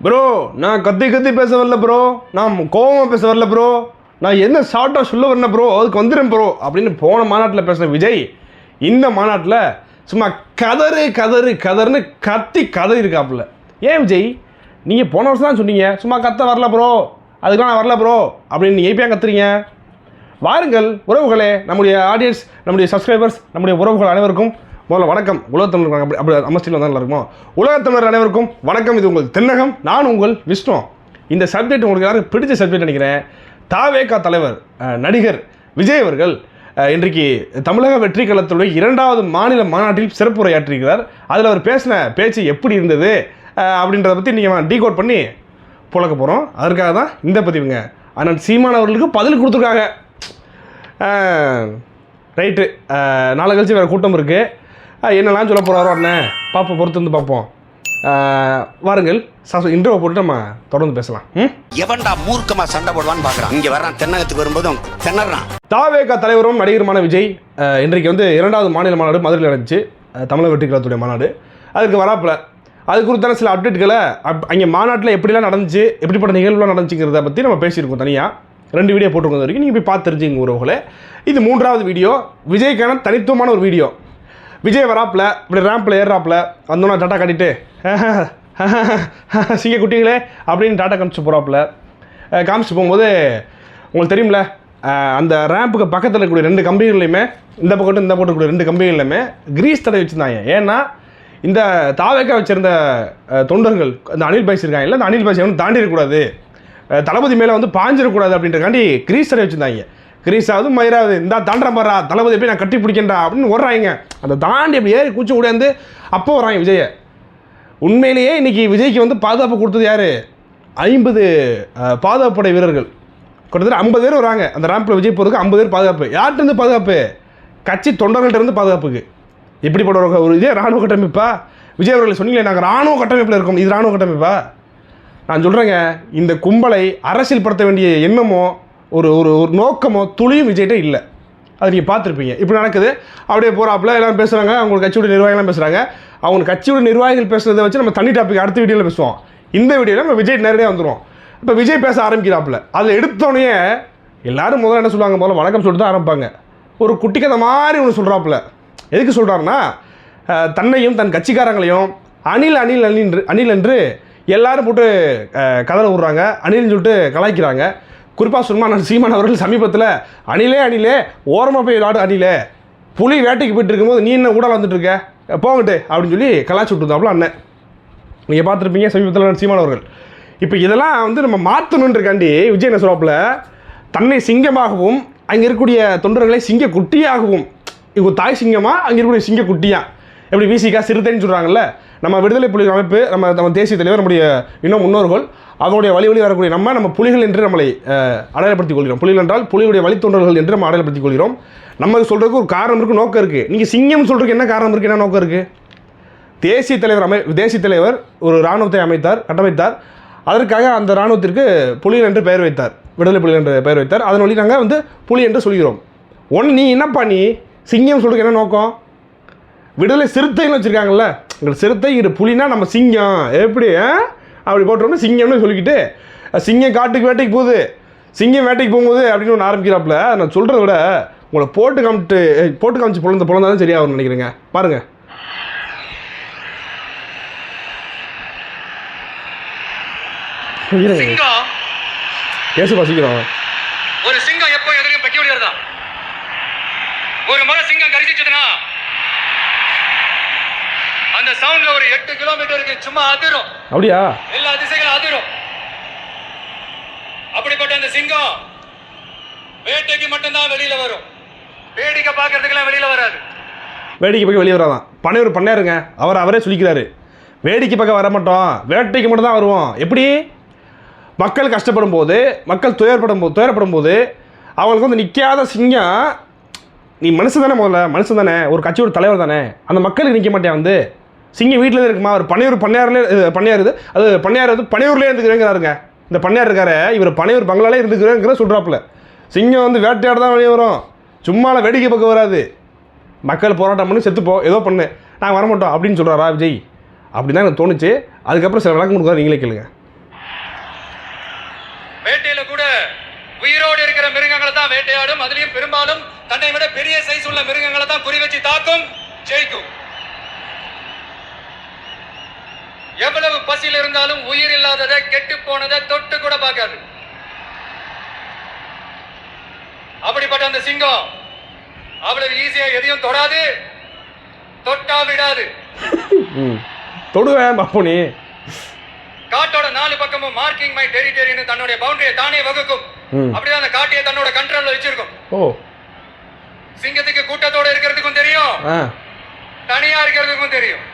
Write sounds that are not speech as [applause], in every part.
Bro நான் கத்தி கத்தி பேச வரல ப்ரோ நான் கோவமாக பேச வரல ப்ரோ நான் என்ன ஷார்ட்டாக சொல்ல வரேன் ப்ரோ அதுக்கு வந்துடுறேன் ப்ரோ அப்படின்னு போன மாநாட்டில் பேசின விஜய் இந்த மாநாட்டில் சும்மா கதறு கதறு கதறுன்னு கத்தி கதறி இருக்காப்புல ஏன் விஜய்? நீங்கள் போன வருஷம் தான் சொன்னீங்க சும்மா கத்த வரல ப்ரோ அதுக்கெலாம் நான் வரல ப்ரோ அப்படின்னு நீங்கள் இப்போ ஏன் கத்துறீங்க? வாருங்கள் உறவுகளே நம்முடைய ஆடியன்ஸ் நம்முடைய சப்ஸ்கிரைபர்ஸ் நம்முடைய உறவுகள் அனைவருக்கும் முதல்ல வணக்கம். உலகத்தமிழர் அப்படி அப்படி அமஸ்டியில் வந்தால் இருக்குமோ உலகத்தமிழர் அனைவருக்கும் வணக்கம். இது உங்கள் தென்னகம் நான் உங்கள் விஷ்ணு. இந்த சப்ஜெக்ட் உங்களுக்கு யாரும் பிடிச்ச சப்ஜெக்ட் நினைக்கிறேன்? தாவேகா தலைவர் நடிகர் விஜய் அவர்கள் இன்றைக்கு தமிழக வெற்றி கழகத்துடைய இரண்டாவது மாநில மாநாட்டில் சிறப்புரையாற்றியிருக்கிறார் அதில் அவர் பேசின பேச்சு எப்படி இருந்தது அப்படின்றத பற்றி நீங்கள் டீகோட் பண்ணி புழக்க போகிறோம் அதற்காக தான் இந்த பதிவுங்க. ஆனால் சீமான் அவர்களுக்கு பதில் கொடுத்துருக்காங்க. ரைட்டு. நாளை கழிச்சு வேறு கூட்டம் இருக்குது என்னெல்லாம் சொல்ல போகிறாரோ அண்ணன் பார்ப்போம் பொறுத்து வந்து பார்ப்போம் வாருங்கள். இன்டர்வியூ போட்டு நம்ம தொடர்ந்து பேசலாம். எவன்டா மூர்க்கமா சண்டை போடுவான்னு பாக்குறான். இங்க வர்றான் தென்னகத்துக்கு வரும்போதும் திணறான். தாவேகா தலைவரும் நடிகருமான விஜய் இன்றைக்கு வந்து இரண்டாவது மாநில மாநாடு மதுரையில் நடந்துச்சு. தமிழக வெற்றி கழகத்துடைய மாநாடு. அதுக்கு வராப்பில். அது குறித்தான சில அப்டேட்களை அப் அங்கே மாநாட்டில் எப்படிலாம் நடந்துச்சு எப்படிப்பட்ட நிகழ்வுலாம் நடந்துச்சுங்கிறத பற்றி நம்ம பேசியிருக்கோம் தனியாக ரெண்டு வீடியோ போட்டிருக்கோம் வரைக்கும். நீங்கள் போய் பார்த்து தெரிஞ்சுங்க உறவுகளே இது மூன்றாவது வீடியோ விஜய்க்கான தனித்துவமான ஒரு வீடியோ விஜய் வராப்பில் இப்படி ரேம்பில் ஏறாப்பில் வந்தோன்னா டாட்டா காட்டிட்டு [laughs] சிங்க குட்டிங்களே அப்படின்னு டாட்டா காமிச்சு போகிறாப்புல காமிச்சு போகும்போது உங்களுக்கு தெரியும்ல அந்த ரேம்புக்கு பக்கத்தில் இருக்கக்கூடிய ரெண்டு கம்பெனிகள்லையுமே இந்த பக்கத்து இந்த பக்கம் ரெண்டு கம்பிகள்லையுமே கிரீஸ் தடை வச்சுருந்தாங்க. ஏன்னா இந்த தாவேக்கா வச்சிருந்த தொண்டர்கள் அந்த அனில் பைஸ் இருக்காங்கல்ல அந்த அனில் பைஸ் எவனும் தாண்டிடக்கூடாது. தளபதி மேலே வந்து பாஞ்சிடக்கூடாது அப்படின்றக்காண்டி கிரீஸ் தடை வச்சுருந்தாங்க. கிரீஸாவது மயிராவது இந்த தாண்டா பாரா தளபதி போய் நான் கட்டி பிடிக்கின்றா அப்படின்னு ஓடுறாங்க அந்த தாண்டி அப்படி ஏறி கூச்சி உடையாந்து அப்போ வராங்க விஜயை. உண்மையிலேயே இன்னைக்கு விஜய்க்கு வந்து பாதுகாப்பு கொடுத்தது யார்? ஐம்பது பாதுகாப்பு படை வீரர்கள். கிட்டத்தட்ட ஐம்பது பேர் வராங்க. அந்த ரேம்பில் விஜய் போகிறதுக்கு ஐம்பது பேர் பாதுகாப்பு. யார்கிட்ட இருந்து பாதுகாப்பு? கட்சி தொண்டர்கள்ட்டருந்து பாதுகாப்புக்கு. எப்படிப்பட்ட ஒரு ஒரு இதே ராணுவ கட்டமைப்பா? விஜய் அவர்களை சொன்னீங்களே நாங்கள் ராணுவ கட்டமைப்பில் இருக்கோம். இது ராணுவ கட்டமைப்பா? நான் சொல்கிறேங்க இந்த கும்பலை அரசியல் படுத்த வேண்டிய எண்ணமோ ஒரு ஒரு ஒரு நோக்கமோ துளியும் விஜய்கிட்ட இல்லை. அது நீங்கள் பார்த்துருப்பீங்க. இப்போ நடக்குது. அப்படியே போகிறாப்புல எல்லாம் பேசுகிறாங்க அவங்க கட்சியோட நிர்வாகிகள்லாம் பேசுகிறாங்க அவங்க கட்சியோட நிர்வாகிகள் பேசுகிறத வச்சு நம்ம தனி டாபிக் அடுத்த வீடியோவில் பேசுவோம். இந்த வீடியோவில் நம்ம விஜய் நேரடியாக வந்துடுவோம் இப்போ விஜய் பேச ஆரம்பிக்கிறாப்புல. அதில் எடுத்தோடனே எல்லாரும் முதல்ல என்ன சொல்லுவாங்க? முதல்ல வணக்கம் சொல்லிட்டு தான் ஆரம்பிப்பாங்க. ஒரு குட்டி கதை மாதிரி ஒன்று சொல்கிறாப்புல எதுக்கு சொல்கிறாருன்னா தன்னையும் தன் கட்சிக்காரங்களையும் அணில் அணில் அணில் அணில் என்று எல்லாரும் போட்டு கதலை கதற விட்றாங்க. அணில்னு சொல்லிட்டு கலாய்க்கிறாங்க. குறிப்பாக சுல்மான் சீமான் அவர்கள் சமீபத்தில் அணிலே அணிலே ஓரமாக போய் விளாடு அணிலே. புலி வேட்டைக்கு போயிட்டு இருக்கும்போது நீ என்ன ஊடால வந்துட்டு இருக்க? போங்கட்டு அப்படின்னு சொல்லி கலாச்சி விட்டுருந்தாப்புல அண்ணன். நீங்கள் பார்த்துருப்பீங்க சமீபத்தில் சீமான் அவர்கள். இப்போ இதெல்லாம் வந்து நம்ம மாற்றணுன்றக்காண்டி விஜய் நசுராப்பில் தன்னை சிங்கமாகவும் அங்கே இருக்கக்கூடிய தொண்டர்களை சிங்க குட்டியாகவும் இவங்க தாய் சிங்கமாக அங்கே இருக்கக்கூடிய சிங்க குட்டியாக எப்படி விசிகா சிறுத்தைன்னு சொல்கிறாங்கல்ல நம்ம விடுதலை புலிகள் அமைப்பு நம்ம நம்ம தேசிய தலைவர் நம்முடைய இன்னும் முன்னோர்கள் அதனுடைய வழி வழி வரக்கூடிய நம்ம நம்ம புலிகள் என்று நம்மளை அடையாளப்படுத்திக் கொள்கிறோம். புலிகள் என்றால் புலிகளுடைய வழித்தொண்டர்கள் என்று நம்ம அடையாளப்படுத்திக் கொள்கிறோம். நம்ம சொல்கிறதுக்கு ஒரு காரணம் இருக்குது நோக்கம் இருக்குது நீங்கள் சிங்கம் சொல்கிறதுக்கு என்ன காரணம் இருக்குது என்ன நோக்கம் இருக்குது தேசிய தலைவர் அமை தேசிய தலைவர் ஒரு இராணுவத்தை அமைத்தார் கட்டமைத்தார். அதற்காக அந்த இராணுவத்திற்கு புலிகள் என்று பெயர் வைத்தார். விடுதலை புலிகள் என்று பெயர் வைத்தார். அதன் வழி நாங்கள் வந்து புலி என்று சொல்கிறோம். ஒன்று நீ என்னப்பா நீ? சிங்கம் சொல்றதுக்கு என்ன நோக்கம்? விடுதலை சிறுத்தைன்னு வச்சுருக்காங்கல்ல. எங்கள் சிறுத்தை இது புலினா நம்ம சிங்கம். எப்படி ஆ? அப்படி போட்டோம்னா சிங்கம்னு சொல்லிக்கிட்டு சிங்கம் காட்டுக்கு வேட்டைக்கு போகுது. சிங்கம் வேட்டைக்கு போகும்போது அப்படின்னு ஒன்று ஆரம்பிக்கிறாப்புல நான் சொல்கிறத விட உங்களை போட்டு காமிட்டு போட்டு காமிச்சு பிறந்த பிறந்தாலும் சரியாகும்னு நினைக்கிறேங்க? பாருங்கள் பேசுப்பா சீக்கிரம் ஒரு சிங்கம் எப்போ எதிரையும் பெக்க முடியாதா ஒரு முறை சிங்கம் கரிசிச்சதுன்னா அந்த சவுண்ட்ல ஒரு எட்டு கிலோமீட்டருக்கு சும்மா அதிரும். அப்படியா? எல்லா திசைகளும் அதிரும். அப்படிப்பட்ட அந்த சிங்கம் வேட்டைக்கு மட்டும்தான் வெளியில வரும். வேடிக்கை பார்க்கறதுக்கெல்லாம் வெளியில வராது. வேடிக்கை பக்கம் வெளியே வராதான். பனையூர் பண்ணாருங்க அவர் அவரே சொல்லிக்கிறாரு வேடிக்கை பக்கம் வர மாட்டோம். வேட்டைக்கு மட்டும் தான் வருவோம். எப்படி? மக்கள் கஷ்டப்படும் போது மக்கள் துயரப்படும் போது துயரப்படும் போது அவங்களுக்கு வந்து நிற்காத சிங்கம் நீ மனுஷன் தானே முதல்ல. மனுஷன் தானே. ஒரு கட்சியோட தலைவர் தானே. அந்த மக்களுக்கு நிற்க மாட்டேன் வந்து? சிங்கம் வீட்டில் இருக்குமா? அவர் பனையூர் பண்ணையார்லேயே பண்ணையார் இது. அது பண்ணையார் வந்து பனையூர்லேயே இருந்துக்கிறேங்கிறாருங்க. இந்த பண்ணையார் இருக்காரு இவர் பனையூர் பங்களாலே இருந்துக்கிறேங்கிற சொல்கிறாப்புல சிங்கம் வந்து வேட்டையாட தான் வெளியே வரும். சும்மால வேடிக்கை பக்கம் வராது. மக்கள் போராட்டம் பண்ணி செத்துப்போ ஏதோ பண்ணு. நாங்கள் வரமாட்டோம் அப்படின்னு சொல்கிறாரா விஜய்? அப்படி தான் எனக்கு தோணுச்சு. அதுக்கப்புறம் சில விளக்கம் கொடுக்குறாரு நீங்களே கேளுங்க. வேட்டையில கூட உயிரோடு இருக்கிற மிருகங்களை தான் வேட்டையாடும். அதுலேயும் பெரும்பாலும் தன்னை விட பெரிய சைஸ் உள்ள மிருகங்களை தான் குறி வச்சு தாக்கும். ஜெயிக்கும். எவ்வளவு பசியில் இருந்தாலும் உயிர் இல்லாததை கெட்டு போனதை தொட்டு கூட பார்க்காது. அப்படிப்பட்ட அந்த சிங்கம் அவ்வளவு ஈஸியா எதையும் தொடாது தொட்டா விடாது. தொடுவேன் அப்போ நீ. காட்டோட நாலு பக்கமும் மார்க்கிங் மை டெரிட்டரின்னு தன்னுடைய பவுண்டரியை தானே வகுக்கும். அப்படியே அந்த காட்டையை தன்னோட கண்ட்ரோல்ல வச்சிருக்கும். ஓ. சிங்கத்துக்கு கூட்டத்தோட இருக்கிறதுக்கும் தெரியும். தனியா இருக்கிறதுக்கும் தெரியும்.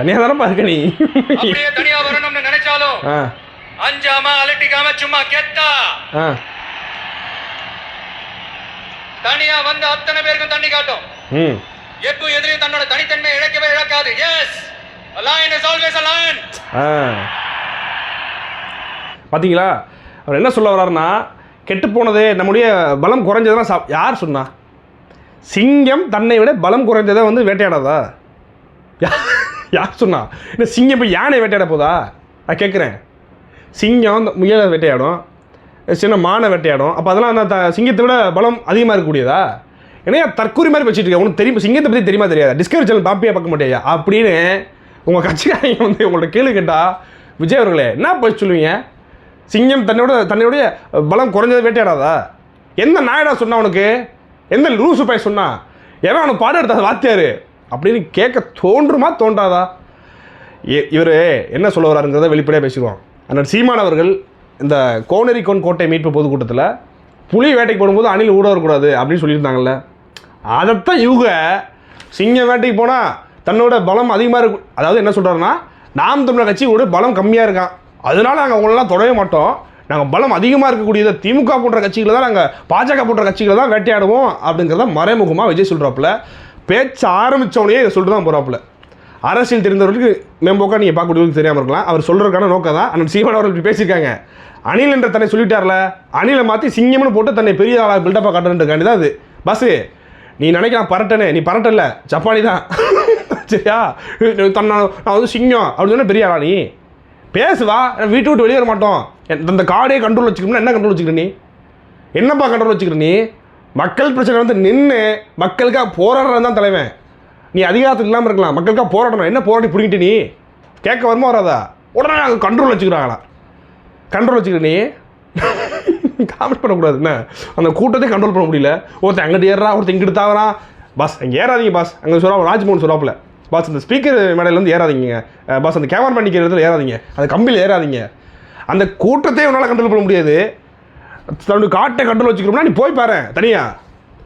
தனியாக தானப்பா இருக்க நீ? அப்படியே தனியா வரணும்னு நினைச்சாலும் அஞ்சாம அலட்டிக்காம சும்மா கெத்தா. தனியா வந்து அத்தனை பேருக்கும் தண்ணி காட்டும். ம். எப்போ எதிரையும் தன்னோட தனித்தன்மை இழக்கவே இழக்காது. Yes lion is always a lion. ஆ. பார்த்தீங்களா அவர் என்ன சொல்ல வர்றாருன்னா கெட்டு போனது நம்முடைய பலம் குறைஞ்சதுன்னா சாப் யார் சொன்னா? சிங்கம் தன்னை விட பலம் குறைஞ்சதை வந்து வேட்டையாடாதா? யார் சொன்னா? இந்த சிங்கம் இப்போ யானை வேட்டையாட போதா? நான் கேட்குறேன் சிங்கம் இந்த முயலை வேட்டையாடும். சின்ன மானை வேட்டையாடும். அப்போ அதெல்லாம் அந்த த- சிங்கத்தை விட பலம் அதிகமாக இருக்கக்கூடியதா? ஏன்னா தற்கூரி மாதிரி வச்சுட்டு இருக்கேன் உனக்கு தெரியும் சிங்கத்தை பற்றி தெரியுமா தெரியாது? டிஸ்கவரி சேனல் பாப்பியாக பார்க்க மாட்டேயா? அப்படின்னு உங்கள் கட்சிக்காரங்க வந்து உங்களோட கேள்வி கேட்டால் விஜய் அவர்களே என்ன போய் சொல்லுவீங்க? சிங்கம் தன்னோட தன்னுடைய பலம் குறைஞ்சது வேட்டையாடாதா? எந்த நாயடா சொன்னா உனக்கு? எந்த லூசு பாய் சொன்னா? எவன் அவனுக்கு பாடம் எடுத்தாது வாத்தியாரு. அப்படின்னு கேட்க தோன்றுமா தோன்றாதா? இவர் என்ன சொல்ல வர்றாருங்கிறத வெளிப்படையாக பேசிடுவோம். அண்ணன் சீமான் அவர்கள் இந்த கோனரிக்கோன் கோட்டை மீட்பு பொதுக்கூட்டத்தில் புலி வேட்டைக்கு போடும்போது அணில் ஊட வரக்கூடாது அப்படின்னு சொல்லியிருந்தாங்கல்ல. அதைத்தான் இவங்க சிங்கம் வேட்டைக்கு போனால் தன்னோட பலம் அதிகமாக இருக்கும் அதாவது என்ன சொல்கிறாருன்னா நாம் தமிழர் கட்சியோட பலம் கம்மியாக இருக்கான். அதனால் நாங்கள் அவங்களெல்லாம் தொடவே மாட்டோம். நாங்கள் பலம் அதிகமாக இருக்கக்கூடியதை திமுக போன்ற கட்சிகளை தான் நாங்கள் பாஜக போன்ற கட்சிகளை தான் வேட்டையாடுவோம் அப்படிங்கிறத மறைமுகமாக விஜய் சொல்கிறாப்புல பேச்சு ஆரம்பித்தவனையே இதை சொல்லிட்டு தான் போகிறாப்புல அரசியல் தெரிந்தவர்களுக்கு மேம்போக்கா நீங்கள் பார்க்கக்கூடியவங்களுக்கு தெரியாமல் இருக்கலாம். அவர் சொல்கிறதுக்கான நோக்கம் தான். அண்ணன் சீமான் அவர்கள் இப்படி பேசியிருக்காங்க. அணில் என்ற தன்னை சொல்லிட்டார்ல. அணிலை மாற்றி சிங்கம்னு போட்டு தன்னை பெரிய ஆளாக பில்டப்பாக காட்டுறதுக்காண்டி தான் அது. பஸ்ஸு நீ நினைக்கலாம் பரட்டனே. நீ பரட்டல ஜப்பானி தான். [laughs] சரியா? தன்னை நான் வந்து சிங்கம். அப்படின்னு சொன்னால் பெரிய ஆளா நீ? பேசுவா வீட்டு விட்டு வெளியே வர மாட்டோம். என் இந்த காடே கண்ட்ரோல் வச்சுக்கணும்னா என்ன கண்ட்ரோல் வச்சுக்கிற நீ? என்னப்பா கண்ட்ரோல் வச்சுக்கிற நீ? மக்கள் பிரச்சனை வந்து நின்று மக்களுக்காக போராடுறது தான் தலைவன். நீ அதிகாரத்தில் இல்லாமல் இருக்கலாம். மக்களுக்காக போராடணும். என்ன போராடி பிடிங்கிட்டு நீ? கேட்க வருமா வராதா? உடனே நாங்கள் கண்ட்ரோல் வச்சுக்கிறாங்களா? கண்ட்ரோல் வச்சுக்கிற நீ? [laughs] காமெண்ட் பண்ணக்கூடாது. என்ன? அந்த கூட்டத்தை கண்ட்ரோல் பண்ண முடியல. ஒருத்தன் அங்கிட்டு ஏறா ஒருத்தன் இங்கிட்டு தாவறான் பாஸ் அங்கே ஏறாதீங்க பாஸ் அங்கே சொல்லுவாங்க ராஜ்மோகன் சொல்லாப்பில். பாஸ் அந்த ஸ்பீக்கர் மேடையிலேருந்து ஏறாதீங்க. பாஸ் அந்த கேமரா பண்ணிக்கிற இடத்துல ஏறாதீங்க. அந்த கம்பியில் ஏறாதீங்க. அந்த கூட்டத்தை உன்னால் கண்ட்ரோல் பண்ண முடியாது. தன்னுடைய காட்டை கண்ட்ரோல் வச்சுக்கிறோம்னா நீ போய் பாரு தனியா.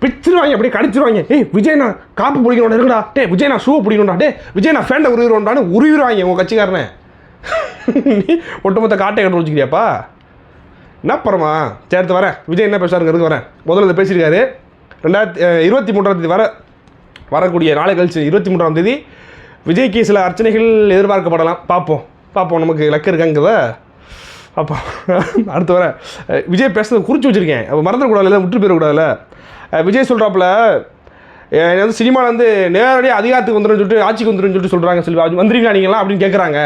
பிச்சிருவாங்க அப்படியே கடிச்சிருவாங்க. ஏய் விஜய் நான் காப்பு பிடிக்கணும் இருக்குடா டே விஜய் நான் ஷூ பிடிக்கணும்டா. டே விஜய் நான் ஃபேண்டை உருவிடுவோம்டான்னு உருவிடுவாங்க உங்கள் கட்சிக்காரனே. நீ ஒட்டுமொத்த காட்டை கண்ட்ரோல் வச்சுக்கிறியாப்பா? என்ன பரமா? சேர்த்து வரேன். விஜய் என்ன பேசுறாருங்கிறது வரேன். முதல்ல இதை பேசியிருக்காரு. ரெண்டாயிரத்தி இருபத்தி மூன்றாம் தேதி வர வரக்கூடிய நாளை கழிச்சு இருபத்தி மூன்றாம் தேதி விஜய்க்கு சில அர்ச்சனைகள் எதிர்பார்க்கப்படலாம். பார்ப்போம். பார்ப்போம் நமக்கு லக்கு இருக்காங்கிறத. அப்போ அடுத்து வர விஜய் பேசுறது குறித்து வச்சுருக்கேன். அப்போ மறந்துடக்கூடாதுல்ல விட்டு போயிடக்கூடாதுல்ல விஜய் சொல்கிறாப்புல வந்து சினிமாவில் வந்து நேரடியாக அதிகாரத்துக்கு வந்துடும் சொல்லிட்டு ஆட்சிக்கு வந்துடும் சொல்லிட்டு சொல்கிறாங்க சொல்லி வந்துருவீங்களா நீங்களாம் அப்படின்னு கேட்குறாங்க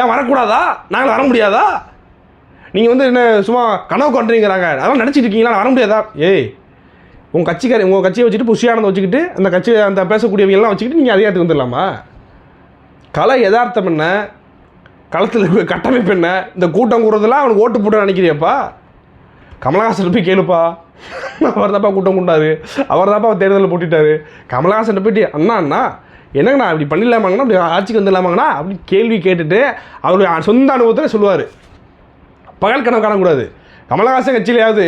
ஏன் வரக்கூடாதா? நாங்கள் வர முடியாதா? நீங்கள் வந்து என்ன சும்மா கனவு கண்டுறீங்கிறாங்க அதெல்லாம் நினச்சிட்டு இருக்கீங்களா? நான் வர முடியாதா? ஏய் உங்கள் கட்சிக்காரி உங்கள் கட்சியை வச்சுட்டு புஷியானதை வச்சுக்கிட்டு அந்த கட்சி அந்த பேசக்கூடியவங்க எல்லாம் வச்சுக்கிட்டு நீங்கள் அதிகாரத்துக்கு வந்துடலாமா? கலை யதார்த்தம் என்ன? களத்தில் இருக்க கட்டமைப்பு என்ன? இந்த கூட்டம் கூடுறதெல்லாம் அவனுக்கு ஓட்டு போட்டு நினைக்கிறியப்பா. கமலஹாசன் போய் கேளுப்பா. அவர் தான்ப்பா கூட்டம் கூட்டாரு அவர் தான்ப்பா தேர்தலில் போட்டிட்டாரு. கமலஹாசன் போயிட்டு அண்ணா அண்ணா என்னங்கண்ணா இப்படி பண்ணிடலாமாங்கண்ணா? அப்படி ஆட்சிக்கு வந்துடலாமாங்கண்ணா? அப்படின்னு கேள்வி கேட்டுட்டு அவருடைய சொந்த அனுபவத்தில் சொல்லுவார். பகல் கணக்கு காணக்கூடாது. கமலஹாசன் கட்சியிலையாவது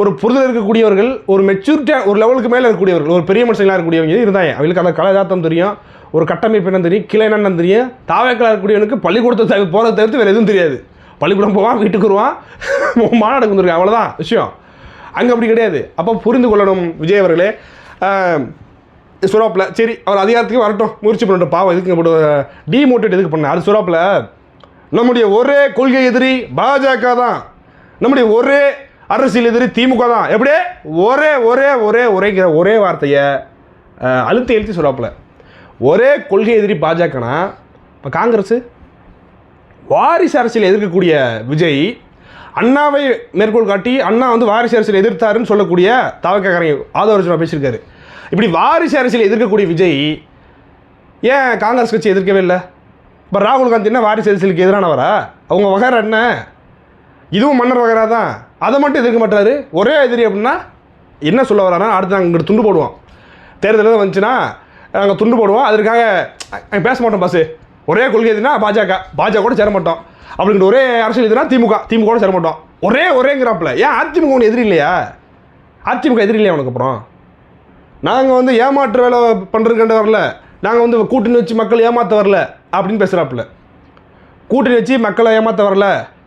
ஒரு புரிதல் இருக்கக்கூடியவர்கள் ஒரு மெச்சூரிட்டியாக ஒரு லெவலுக்கு மேலே இருக்கக்கூடியவர்கள் ஒரு பெரிய மனுஷங்களாக இருக்கக்கூடியவங்க இருந்தாங்க. அவங்களுக்கு அந்த கலாச்சாரம் தெரியும். ஒரு கட்டமைப்பு என்ன தெரியும். கிளை என்னன்னு தெரியும். தாவேக்கலாக இருக்கக்கூடியவனுக்கு பள்ளிக்கூடத்தை தவிர போகிறத தவிர்த்து வேறு எதுவும் தெரியாது. பள்ளிக்கூடம் போவான் வீட்டுக்கு வருவான். [laughs] மாநாடுக்கு வந்துருக்கான் அவ்வளோதான் விஷயம். அங்கே அப்படி கிடையாது. அப்போ புரிந்து கொள்ளணும் விஜய் அவர்களே. சுறாப்பில் சரி அவர் அதிகாரத்துக்கு வரட்டும். முயற்சி பண்ணட்டும். பாவம் எதுக்கு போட்டு டிமோட்டிவேட் எதுக்கு பண்ண? அது சுறாப்பில் நம்முடைய ஒரே கொள்கை எதிரி பாஜக தான். நம்முடைய ஒரே அரசியல் எதிரி திமுக தான். எப்படியே? ஒரே ஒரே ஒரே ஒரேங்கிற ஒரே வார்த்தையை அழுத்தி எழுத்தி சொல்லாப்புல ஒரே கொள்கை எதிரி பாஜகனா? இப்போ காங்கிரஸ்? வாரிசு அரசியல் எதிர்க்கக்கூடிய விஜய் அண்ணாவை மேற்கோள் காட்டி அண்ணா வந்து வாரிசு அரசியல் எதிர்த்தாருன்னு சொல்லக்கூடிய தாவக்காரங்க ஆதவர்ஜுனா பேசியிருக்காரு. இப்படி வாரிசு அரசியல் எதிர்க்கக்கூடிய விஜய் ஏன் காங்கிரஸ் கட்சி எதிர்க்கவே இல்லை? இப்போ ராகுல் காந்தி என்ன வாரிசு அரசியலுக்கு எதிரானவரா? அவங்க வகர என்ன? இதுவும் மன்னர் வகரா தான். அதை மட்டும் எதிர்க்க மாட்டாரு. ஒரே எதிரி அப்படின்னா என்ன சொல்ல வரானா? அடுத்து நாங்கள் இங்கிட்டு துண்டு போடுவோம். தேர்தல் எதுவும் வந்துச்சுன்னா நாங்கள் துண்டு போடுவோம். அதற்காக பேச மாட்டோம் பஸ்ஸு ஒரே கொள்கை எதுனா பாஜக. பாஜக கூட சேர மாட்டோம். அப்படிங்கிற ஒரே அரசியல் எதுனா திமுக. திமுக கூட சேர மாட்டோம். ஒரே ஒரேங்கிறாப்புல. ஏன் அதிமுக ஒன்று எதிரி இல்லையா? அதிமுக எதிரி இல்லையா உனக்கு அப்புறம்? நாங்கள் வந்து ஏமாற்று வேலை பண்ணுறதுக்கு வரல. நாங்கள் வந்து கூட்டணி வச்சு மக்கள் ஏமாற்ற வரல அப்படின்னு பேசுகிறாப்புல கூட்டணி வச்சு மக்களை ஏமாற்ற வரல.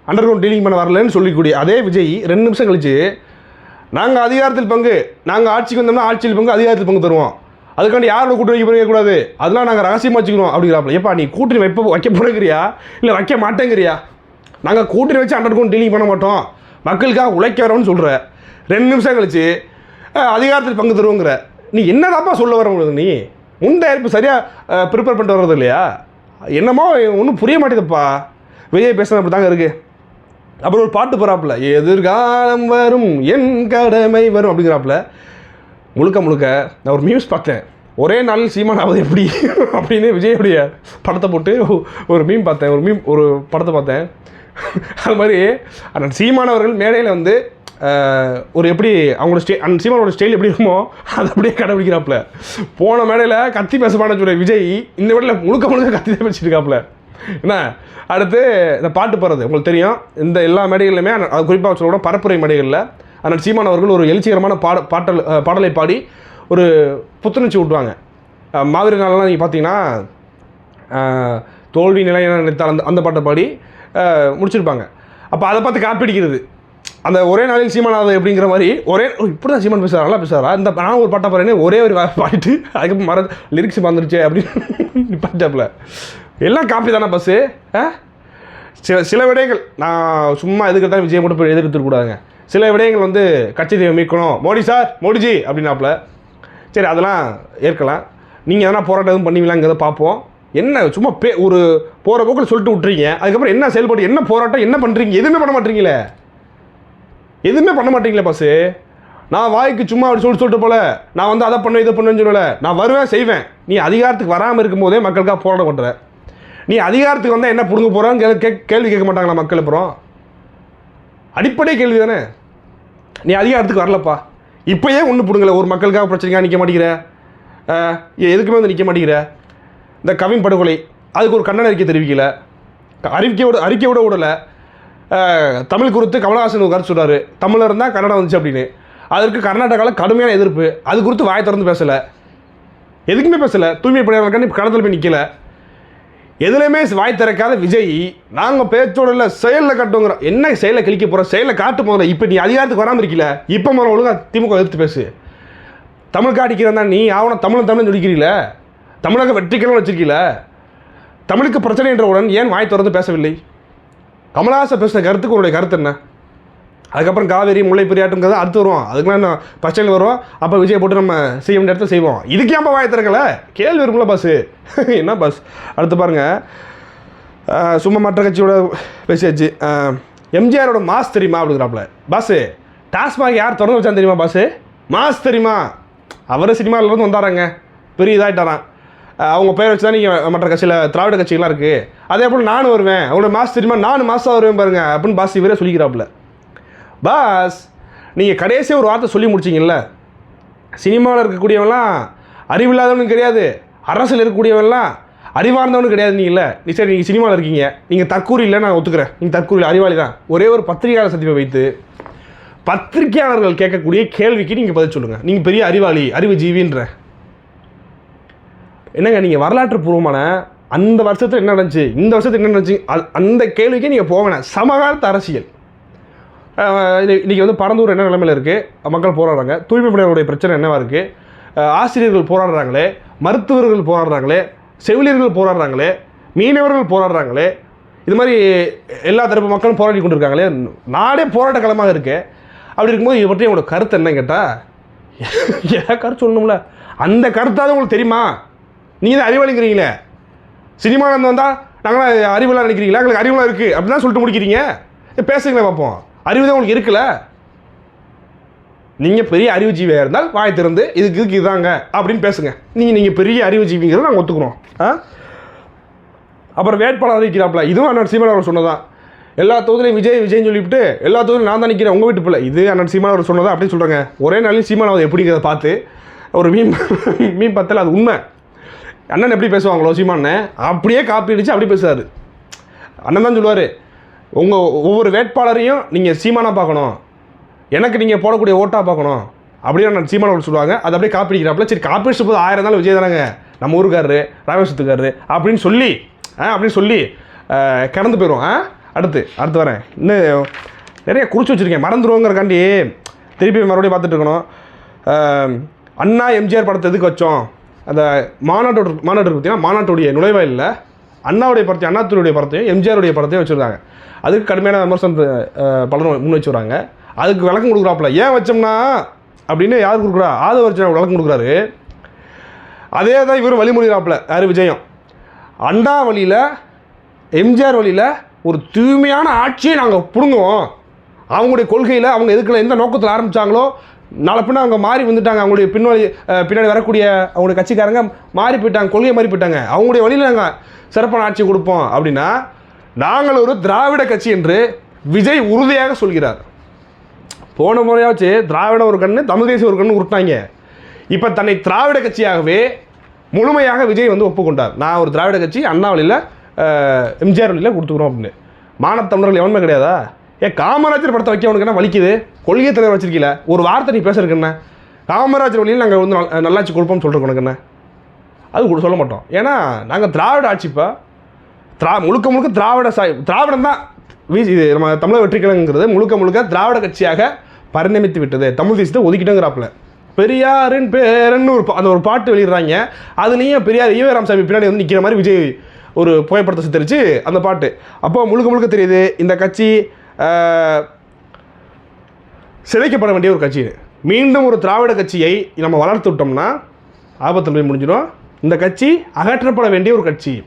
அண்டர் கிரவுண்ட் டீலிங் பண்ண வரலன்னு சொல்லிக்கூடிய அதே விஜய் ரெண்டு நிமிஷம் கழிச்சு நாங்கள் அதிகாரத்தில் பங்கு நாங்கள் ஆட்சிக்கு வந்தோம்னா ஆட்சியில் பங்கு அதிகாரத்தில் பங்கு தருவோம். அதுக்காண்டி யாரோட கூட்டணி வைக்க கூடாது? அதெல்லாம் நாங்கள் ரகசியமாக வச்சுக்கணும் அப்படிங்கிறாப்புல. ஏப்பா நீ கூட்டணி வைப்ப வைக்க போறேங்கிறியா? இல்லை வைக்க மாட்டேங்கிறியா? நாங்கள் கூட்டணி வச்சு அண்டர் கிரவுண்ட் டீலிங் பண்ண மாட்டோம். மக்களுக்காக உழைக்க வரோம்னு சொல்கிற ரெண்டு நிமிஷம் கழிச்சு அதிகாரத்தில் பங்கு தருவோங்கிற. நீ என்னதாப்பா சொல்ல வர உங்களுக்கு நீ? முன்தயாரிப்பு சரியாக ப்ரிப்பேர் பண்ணிட்டு வர்றது இல்லையா? என்னமோ ஒன்றும் புரிய மாட்டேதுப்பா விஜய் பேசுகிறது அப்படி தாங்க இருக்குது அப்புறம் ஒரு பாட்டு போகிறாப்புல எதிர்காலம் வரும் என் கடமை வரும் அப்படிங்கிறாப்புல. முழுக்க முழுக்க நான் ஒரு மியூஸ் பார்த்தேன். ஒரே நாளில் சீமான் ஆவது எப்படி? [laughs] அப்படின்னு விஜயுடைய படத்தை போட்டு ஒரு மீம் பார்த்தேன். ஒரு மீம் ஒரு படத்தை பார்த்தேன். [laughs] அது மாதிரி அந்த சீமானவர்கள் மேடையில் வந்து ஒரு எப்படி அவங்களோட ஸ்டே அந்த சீமானோட ஸ்டைல் எப்படி இருக்குமோ அதை அப்படியே கடைபிடிக்கிறாப்புல. போன மேடையில் கத்தி பேசப்பான சொல்ல விஜய் இந்த மேடையில் முழுக்க முழுக்க கத்தி தான் பேசியிருக்காப்புல என்ன? அடுத்து இந்த பாட்டு பாடுறது உங்களுக்கு தெரியும். இந்த எல்லா மேடைகளிலுமே அது குறிப்பாக சொல்லக்கூட பரப்புரை மேடைகளில் அதனால் சீமான் அவர்கள் ஒரு எழுச்சிகரமான பாட பாட்டல் பாடலை பாடி ஒரு புத்துணர்ச்சி விட்டுவாங்க அஹ், நாளெலாம் நாளெல்லாம் நீங்கள் பார்த்தீங்கன்னா தோல்வி நிலையான நினைத்தால் அந்த அந்த பாட்டை பாடி முடிச்சிருப்பாங்க. அப்போ அதை பார்த்து காப்பிடிக்கிறது. அந்த ஒரே நாளில் சீமானாவது அப்படிங்கிற மாதிரி ஒரே இப்படி தான் சீமான் பேசுகிறார் நல்லா பேசுகிறாரா இந்த நான் ஒரு பாட்டை பாடுறேன்னு ஒரே ஒரு வா- பாடிட்டு அதுக்கப்புறம் மற லிரிக்ஸ் வந்துருச்சு அப்படின்னு [laughs] பாட்டாப்புல எல்லாம் காப்பி தானே பஸ்ஸு ஆ சில சில விடைகள். நான் சும்மா எதுக்கு தான் விஜயம் மட்டும் போய் எதிர்த்துக்கூடாதுங்க சில விடயங்கள் வந்து கட்சி தெய்வம் மீட்கணும். மோடி சார் மோடிஜி அப்படின்னாப்புல. சரி அதெல்லாம் ஏற்கலாம். நீங்கள் எதனா போராட்டம் எதுவும் பண்ணுவீங்களாங்கிறத பார்ப்போம். என்ன சும்மா பே ஒரு போகிற போக்கில் சொல்லிட்டு விட்றீங்க அதுக்கப்புறம் என்ன செயல்பாடு என்ன போராட்டம் என்ன பண்ணுறீங்க எதுவுமே பண்ண மாட்டீங்களே? எதுவுமே பண்ண மாட்டீங்களே பஸ்ஸு நான் வாய்க்கு சும்மா அப்படி சொல்லிட்டு சொல்லிட்டு போல. நான் வந்து அதை பண்ணுவேன் இதை பண்ணுவேன்னு சொல்லலை நான் வருவேன் செய்வேன். நீ அதிகாரத்துக்கு வராமல் இருக்கும்போதே மக்களுக்காக போராட்டம் பண்ணுற நீ அதிகாரத்துக்கு வந்தால் என்ன பிடுங்க போகிறான்னு கே கேள்வி கேட்க மாட்டாங்களா மக்கள் அப்புறம்? அடிப்படை கேள்வி தானே நீ அதிகாரத்துக்கு வரலப்பா. இப்போயே ஒன்று பிடுங்கல ஒரு மக்களுக்காக பிரச்சனைக்காக நிற்க மாட்டேங்கிற. எதுக்குமே வந்து நிற்க மாட்டேங்கிற. இந்த கவின் படுகொலை அதுக்கு ஒரு கண்டன அறிக்கை தெரிவிக்கல. அறிக்கையோட அறிக்கையோட விடலை. தமிழ் குறித்து கமலஹாசன் ஒரு கருத்து சொல்றாரு. தமிழில் இருந்தால் கன்னடம் வந்துச்சு அப்படின்னு. அதற்கு கர்நாடகாவில் கடுமையான எதிர்ப்பு. அது குறித்து வாய் திறந்து பேசலை. எதுக்குமே பேசலை. தூய்மை பணியாளர்கள் இப்போ போய் நிற்கல எதுலையுமே வாய் திறக்காத விஜய் நாங்கள் பேச்சோட இல்லை செயலில் கட்டுங்கிறோம் என்ன செயலில் கிழிக்க போகிறோம் செயலில் காட்டு முதல்ல. இப்போ நீ அதிகாரத்துக்கு வராமல் இருக்கல? இப்போ முதல்ல ஒழுங்கா திமுக எதிர்த்து பேசு. தமிழ் காட்டிக்கிறதா நீ ஆவணம் தமிழ் தமிழ் சொல்லிக்கிறீல? தமிழக வெற்றிக்கணும் வச்சிருக்கீல? தமிழுக்கு பிரச்சனை என்றவுடன் ஏன் வாய் திறந்து பேசவில்லை? கமலஹாசன் பேசின கருத்துக்கு உங்களுடைய கருத்து என்ன? அதுக்கப்புறம் காவேரி முல்லை பெரியாட்டுங்கிறது அடுத்து வருவோம். அதுக்கெல்லாம் நான் பிரச்சனை வரும் அப்போ விஜய் போட்டு நம்ம செய்ய வேண்டிய இடத்துல செய்வோம். இதுக்கு ஏன் வாய் திறக்கல? கேள்வி இருக்குல்ல பஸ்ஸு [laughs] என்ன பஸ் அடுத்து பாருங்க. சும்மா மற்ற கட்சியோட பேசியாச்சு. எம்ஜிஆரோட மாஸ் தெரியுமா அப்படிங்கிறாப்புல. பாஸு டாஸ்மாக் யார் திறந்து வச்சான் தெரியுமா பாஸு மாஸ் தெரியுமா? அவர் சினிமாவிலேருந்து வந்தாராங்க. பெரிய இதாகிட்டாரான் அவங்க பேர் வச்சு தான் நீங்கள் மற்ற கட்சியில் திராவிட கட்சிகள்லாம் இருக்குது அதே போல் நானும் வருவேன். அவங்களோட மாஸ் தெரியுமா? நானும் மாதம் வருவேன் பாருங்க அப்படின்னு பாஸ் இவரே சொல்லிக்கிறாப்புல. பாஸ் நீங்கள் கடைசியாக ஒரு வார்த்தை சொல்லி முடிச்சிங்கல்ல? சினிமாவில் இருக்கக்கூடியவன்லாம் அறிவில்லாதவனும் கிடையாது. அரசில் இருக்கக்கூடியவன்லாம் அறிவார்ந்தவனும் கிடையாது நீங்கள் நீ சரி நீங்கள் சினிமாவில் இருக்கீங்க. நீங்கள் தற்கூரி இல்லை நான் ஒத்துக்கிறேன். நீங்கள் தற்கூரியில் அறிவாளி தான். ஒரே ஒரு பத்திரிகையாளர் சந்திப்பை வைத்து பத்திரிகையாளர்கள் கேட்கக்கூடிய கேள்விக்கு நீங்கள் பதில் சொல்லுங்கள் நீங்கள் பெரிய அறிவாளி அறிவு ஜீவின்ற என்னங்க நீங்கள் வரலாற்று பூர்வமான அந்த வருஷத்தில் என்ன நடந்துச்சு இந்த வருஷத்தில் என்ன நடந்துச்சு அந்த கேள்விக்கே நீங்கள் போகண சமகாலத்து அரசியல். இன்றைக்கி வந்து பரந்தூர் என்ன நிலைமையில் இருக்குது மக்கள் போராடுறாங்க. தூய்மை பணியாளருடைய பிரச்சனை என்னவாக இருக்குது ஆசிரியர்கள் போராடுறாங்களே மருத்துவர்கள் போராடுறாங்களே செவிலியர்கள் போராடுறாங்களே மீனவர்கள் போராடுறாங்களே இது மாதிரி எல்லா தரப்பு மக்களும் போராடி கொண்டிருக்காங்களே. நாடே போராட்ட களமாக இருக்கு. அப்படி இருக்கும்போது இதை பற்றி உங்களோட கருத்து என்ன கேட்டால் ஏன் கருத்து சொல்லணும்ல? அந்த கருத்தாவது உங்களுக்கு தெரியுமா? நீங்கள் தான் அறிவாளிங்கிறீங்களே சினிமாவில் வந்தால் நாங்களாம் அறிவுலாம் நினைக்கிறீங்களா? எங்களுக்கு அறிவுலாம் இருக்குது அப்படின்னு தான் சொல்லிட்டு முடிக்கிறீங்க. பேசுங்களேன் பார்ப்போம். அறிவு தான் உங்களுக்கு இருக்குல்ல? நீங்கள் பெரிய அறிவுஜீவியாக இருந்தால் வாய் திறந்து இதுக்கு இதுக்கு இதாங்க அப்படின்னு பேசுங்க. நீங்கள் நீங்கள் பெரிய அறிவுஜீவிங்கிறத நாங்கள் ஒத்துக்கிறோம் ஆ? அப்புறம் வேட்பாளர் அறிவிக்கிறாப்புல. இதுவும் அண்ணன் சீமான் அவர் சொன்னதான் எல்லா தொகுதியிலையும் விஜய் விஜய்னு சொல்லிவிட்டு எல்லா தொகுதியிலும் நான் தான் நிற்கிறேன் உங்கள் வீட்டு பிள்ளை. இது அண்ணன் சீமான் அவர் சொன்னதா அப்படின்னு சொல்கிறாங்க ஒரே நாளில் சீமான் அவர் எப்படிங்கிறத பார்த்து ஒரு மீன் மீன் பத்தலை அது உண்மை. அண்ணன் எப்படி பேசுவாங்களோ சீமானே அப்படியே காப்பி அடித்து அப்படி பேசுறாரு. அண்ணன் தான் சொல்லுவார் உங்கள் ஒவ்வொரு வேட்பாளரையும் நீங்கள் சீமானாக பார்க்கணும். எனக்கு நீங்கள் போடக்கூடிய ஓட்டாக பார்க்கணும். அப்படின்னு நான் சீமான சொல்லுவாங்க. அது அப்படியே காப்பிடிக்கிறாப்புல சரி காப்பிடிச்சு போது ஆயிரம் நாள் விஜய் தானங்க? நம்ம ஊருக்காரரு ராமேஸ்வரத்துக்காரரு அப்படின்னு சொல்லி ஆ அப்படின்னு சொல்லி கடந்து போயிடும் ஆ அடுத்து அடுத்து வரேன். இன்னும் நிறைய குறிச்சு வச்சுருக்கேன். மறந்துடுவோங்கிறக்காண்டி திருப்பி மறுபடியும் பார்த்துட்டு இருக்கணும். அண்ணா எம்ஜிஆர் படத்தை எதுக்கு வச்சோம்? அந்த மாநாட்டோட மாநாட்டு பார்த்தீங்கன்னா மாநாட்டுடைய நுழைவாயிலில். அண்ணாவுடைய படத்தையும் அண்ணாத்துறையுடைய படத்தையும் எம்ஜிஆருடைய படத்தையும் வச்சுருந்தாங்க. அதுக்கு கடுமையான விமர்சனம் பலரும் முன் வச்சு அதுக்கு விளக்கம் கொடுக்குறாப்புல. ஏன் வச்சோம்னா அப்படின்னு யார் கொடுக்குறா? ஆதவ விளக்கம் கொடுக்குறாரு. அதே தான் இவரும் வழிமொழிகிறாப்புல யார் விஜயம். அண்ணா வழியில் எம்ஜிஆர் வழியில் ஒரு தூய்மையான ஆட்சியை நாங்கள் பிடுங்குவோம். அவங்களுடைய கொள்கையில் அவங்க எதுக்கில் எந்த நோக்கத்தில் ஆரம்பித்தாங்களோ நாளை அவங்க மாறி வந்துட்டாங்க. அவங்களுடைய பின்னாடி பின்னாடி வரக்கூடிய அவங்களுடைய கட்சிக்காரங்க மாறி போயிட்டாங்க கொள்கை மாறி போயிட்டாங்க. அவங்களுடைய வழியில் நாங்கள் சிறப்பான ஆட்சி கொடுப்போம் அப்படின்னா நாங்கள் ஒரு திராவிட கட்சி என்று விஜய் உறுதியாக சொல்கிறார். போன முறையாச்சு திராவிட ஒரு கண்ணு தமிழ் தேசிய ஒரு கண்ணு உருட்டாங்க. இப்போ தன்னை திராவிட கட்சியாகவே முழுமையாக விஜய் வந்து ஒப்புக்கொண்டார். நான் ஒரு திராவிட கட்சி அண்ணா வழியில் எம்ஜிஆர் வழியில் கொடுத்துக்குறோம் அப்படின்னு. மானத்தமிழர்கள் எவனுமே கிடையாதா? ஏன் காமராஜர் படத்தை வைக்க உனக்கு என்ன வலிக்குது? கொள்கை தலைவர் வச்சிருக்கீல ஒரு வார்த்தை நீ பேசுறதுக்கு காமராஜர் வழியில் நாங்கள் வந்து நல்லாச்சு நல்லாட்சி கொடுப்போம்னு சொல்கிறோம் உனக்கு என்ன? அது கூட சொல்ல மாட்டோம். ஏன்னா நாங்கள் திராவிட ஆட்சிப்பா திரா முழுக்க முழுக்க திராவிட சாய் திராவிடம் தான் வீசி இது நம்ம தமிழக வெற்றிக்கலங்கிறது முழுக்க முழுக்க திராவிட கட்சியாக பரிணமித்து விட்டது. தமிழ் தேசத்தை ஒதுக்கிட்டோங்கிறாப்புல. பெரியாரின் பேரன்னு ஒரு பா- அந்த ஒரு பாட்டு வெளியிடுறாங்க. அதுலேயும் பெரியார் ஈவே ராமசாமி பின்னாடி வந்து நிற்கிற மாதிரி விஜய் ஒரு புகைப்படத்தை சித்தரிச்சு அந்த பாட்டு. அப்போ முழுக்க முழுக்க தெரியுது இந்த கட்சி சிதைக்கப்பட வேண்டிய ஒரு கட்சி மீண்டும் ஒரு திராவிட கட்சியை நம்ம வளர்த்து விட்டோம்னா ஆபத்தில் போய் முடிஞ்சிடும். இந்த கட்சி அகற்றப்பட வேண்டிய ஒரு கட்சி.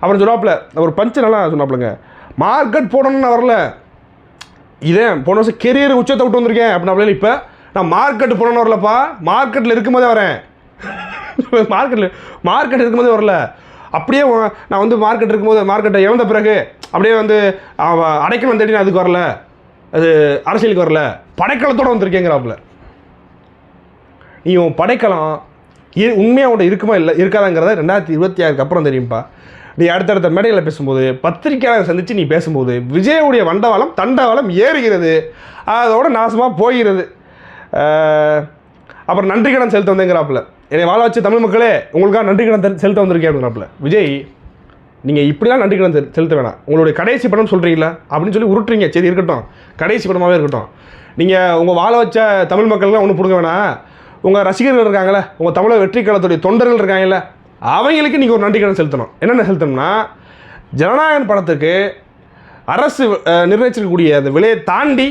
அப்புறம் சொன்னாப்புல ஒரு பஞ்சு நல்லா சொன்னாப்புலங்க. மார்க்கெட் போடணும்னு நான் வரல. இதே போன வருஷம் கெரியர் உச்சத்தை விட்டு வந்திருக்கேன் அப்படின்னா இப்போ நான் மார்க்கெட் போடணும்னு வரலப்பா. மார்க்கெட்டில் இருக்கும்போதே வரேன். [laughs] மார்க்கெட்டில் மார்க்கெட் இருக்கும்போதே வரல. அப்படியே நான் வந்து மார்க்கெட் இருக்கும்போது மார்க்கெட்டை இழந்த பிறகு அப்படியே வந்து அடைக்கலம் தேடி நான் அதுக்கு வரல. அது அரசியலுக்கு வரல. படைக்கலத்தோடு வந்திருக்கேங்கிறாப்புல. நீ உன் படைக்கலம் இ- உண்மையாக உன்ட்ட இருக்குமா இல்லை இருக்காதாங்கிறத ரெண்டாயிரத்தி இருபத்தி ஆறுக்கு அப்புறம் தெரியும்ப்பா நீ அடுத்தடுத்த மேடையில் பேசும்போது பத்திரிக்கையாளர் சந்தித்து நீ பேசும்போது விஜயவுடைய வண்டவாளம் தண்டவாளம் ஏறுகிறது. அதோட நாசமாக போகிறது. அப்புறம் நன்றி கடன் செலுத்த வந்தேங்கிறாப்புல. என்னை வாழ வச்ச தமிழ் மக்களே உங்களுக்காக நன்றி கடன் செலுத்த வந்திருக்கேன் அப்படிங்கிறாப்புல. விஜய் நீங்கள் இப்படிலாம் நன்றி கடன் செலுத்த வேணாம். உங்களுடைய கடைசி படம் சொல்கிறீங்களா அப்படின்னு சொல்லி உருட்டுறீங்க. சரி இருக்கட்டும். கடைசி படமாகவே இருக்கட்டும். நீங்கள் உங்கள் வாழ வச்ச தமிழ் மக்கள்லாம் ஒன்றும் பிடுங்க வேணாம். உங்கள் ரசிகர்கள் இருக்காங்களே உங்கள் தமிழக வெற்றி காலத்துடைய தொண்டர்கள் இருக்காங்கல்ல அவங்களுக்கு நீங்கள் ஒரு நன்றி கடன் செலுத்தணும். என்னென்ன செலுத்தணும்னா ஜனநாயகன் படத்துக்கு அரசு நிர்ணயிச்சிருக்கக்கூடிய அந்த விலையை தாண்டி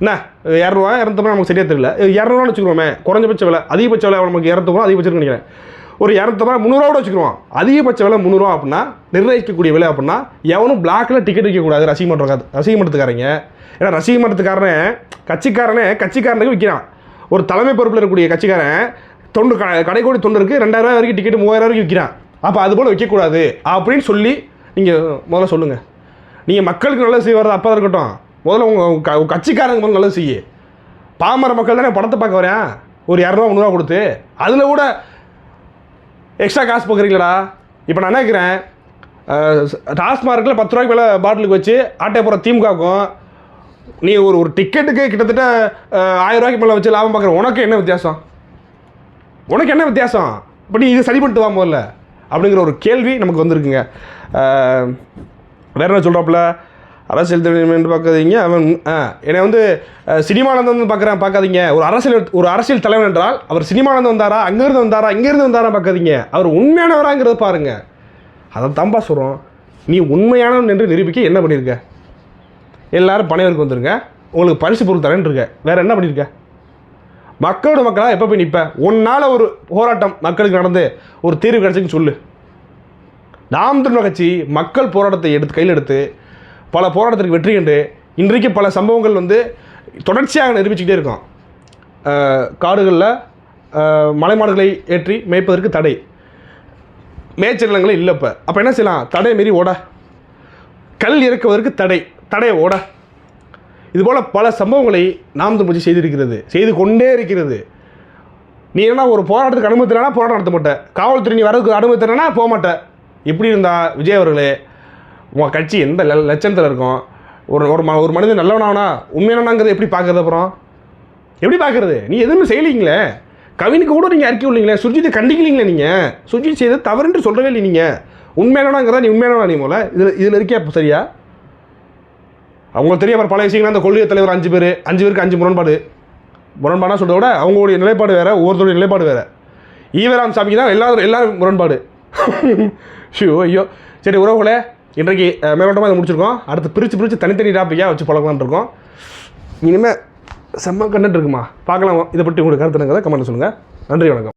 என்ன இரநூறுவா இரநூத்தம்பது நமக்கு சரியாக தெரியல. இரநூறுவான்னு வச்சுக்கிறோமே குறைஞ்சபட்ச விலை. அதிகபட்ச விலை நமக்கு? இரநூத்தம்பது அதிகபட்சம் நினைக்கிறேன். ஒரு இரநூத்தம்பது முந்நூறுவா கூட வச்சுக்கிறோம். அதிகபட்ச விலை முந்நூறுவா அப்படின்னா நிர்ணயிக்கக்கூடிய விலை அப்படின்னா எவனும் பிளாக்கில் டிக்கெட் விற்கக்கூடாது ரசிக மன்றம் ரசிக மன்றத்துக்காரங்க. ஏன்னா ரசிக மன்றத்துக்காரனே கட்சிக்காரனே கட்சிக்காரனுக்கு விற்கிறான் ஒரு தலைமை பொறுப்பில் இருக்கக்கூடிய கட்சிக்காரன் தொண்டு க கடைக்கோடி தொண்டருக்கு ரெண்டாயிரம் வரைக்கும் டிக்கெட் மூவாயிரம் வரைக்கும் விற்கிறான் அப்போ அது போல் வைக்கக்கூடாது. அப்படின்னு சொல்லி நீங்கள் முதல்ல சொல்லுங்கள் நீங்கள் மக்களுக்கு நல்ல செய்ய வர்றது அப்போ இருக்கட்டும். முதல்ல உங்கள் கட்சிக்காரங்க முதல்ல நல்லது செய்ய. பாமர மக்கள் தானே படத்தை பார்க்க வரேன் ஒரு இரநூறுவா முந்நூறுவா கொடுத்து. அதில் கூட எக்ஸ்ட்ரா காசு பார்க்குறீங்களா இப்போ நான் நினைக்கிறேன் டாஸ்மார்க்கில் பத்து ரூபாய்க்கு மேலே பாட்டிலுக்கு வச்சு ஆட்டை போகிற திமுகவுக்கும் நீ ஒரு ஒரு டிக்கெட்டுக்கு கிட்டத்தட்ட ஆயிரம் ரூபாய்க்கு மேலே வச்சு லாபம் பார்க்குற உனக்கு என்ன வித்தியாசம்? உனக்கு என்ன வித்தியாசம்? இப்போ நீ இது சரி பண்ணிட்டு வா முதல்ல? அப்படிங்கிற ஒரு கேள்வி நமக்கு வந்திருக்குங்க. வேற என்ன சொல்கிறாப்புல அரசியல் தலைவன் பார்க்காதீங்க. அவன் என்னை வந்து சினிமானந்தம் வந்து பார்க்குறான் பார்க்காதீங்க. ஒரு அரசியல் ஒரு அரசியல் தலைவன் என்றால் அவர் சினிமானந்தம் வந்தாரா அங்கேருந்து வந்தாரா இங்கேருந்து வந்தாரா பார்க்காதீங்க. அவர் உண்மையானவராங்கிறத பாருங்கள் அதை தான்பா சொல்கிறோம் நீ உண்மையானவன் என்று நிரூபிக்க என்ன பண்ணியிருக்க எல்லாரும் பனைவருக்கு வந்துருங்க. உங்களுக்கு பரிசு பொருள் தரேன்ருக்க இருக்க. என்ன பண்ணியிருக்க மக்களோட மக்களாக எப்போ போய் நிற்பேன் உன்னால் ஒரு போராட்டம் மக்களுக்கு நடந்து ஒரு தீர்வு கிடைச்சுன்னு சொல்லு. நாம் தமிழர் கட்சி மக்கள் போராட்டத்தை எடுத்து கையில் எடுத்து பல போராட்டத்திற்கு வெற்றி கண்டு இன்றைக்கு பல சம்பவங்கள் வந்து தொடர்ச்சியாக நிரூபிச்சுக்கிட்டே இருக்கோம். காடுகளில் மலைமாடுகளை ஏற்றி மேய்ப்பதற்கு தடை. மேய்ச்சல் நிலங்களே இல்லை இப்போ. அப்போ என்ன செய்யலாம்? தடை மீறி ஓட. கல் இறக்குவதற்கு தடை. தடை ஓட. இதுபோல் பல சம்பவங்களை நாம் தம்பி செய்திருக்கிறது. செய்து கொண்டே இருக்கிறது. நீ என்ன ஒரு போராட்டத்துக்கு அனுமதி தரனா போராட்டம் நடத்த மாட்டேன் காவல்துறை நீ வரதுக்கு அனுமதி தரனா போக மாட்டேன் இப்படி இருந்தா விஜய் அவர்களே உங்கள் கட்சி எந்த லட்சணத்தில் இருக்கும்? ஒரு ஒரு ம ஒரு மனிதன் நல்லவனானா உண்மையானாங்கிறது எப்படி பார்க்குறது அப்புறம்? எப்படி பார்க்கறது? நீ எதுவுமே செய்யலீங்களே? கவினுக்கு கூட நீங்கள் அறிக்கை உள்ளீங்களே? சுர்ஜித்தை கண்டிக்கலீங்களே நீங்கள் சுர்ஜித் செய்தது தவறுன்னு சொல்லவே இல்லை நீங்கள் உண்மையானவங்கிறதா நீ உண்மையானவா நீ போல? இதில் இதில் இருக்கியா அப்போ சரியா? அவங்களுக்கு தெரியாமல் பல விஷயங்கள் அந்த கொள்கை தலைவர் அஞ்சு பேர் அஞ்சு பேருக்கு அஞ்சு முரண்பாடு. முரண்பாடாக சொல்கிறத விட அவங்களுடைய நிலைப்பாடு வேறு ஒவ்வொருத்தருடைய நிலைப்பாடு வேறு. ஈவராம் சாமிக்கு தான் எல்லாரும் எல்லாரும் முரண்பாடு. [laughs] ஷியோ ஐயோ. சரி உறவுகளே இன்றைக்கு அஹ், மேலோட்டமாக இதை முடிச்சிருக்கோம். அடுத்து பிரித்து பிரித்து தனித்தனி டாப்பிக்காக வச்சு பழக்கலாம்னு இருக்கோம். இனிமேல் செம்ம கண்டென்ட் இருக்குமா? பார்க்கலாம் இதை பற்றி உங்களுக்கு கருத்துனங்கிறத கமெண்ட் சொல்லுங்கள் நன்றி வணக்கம்.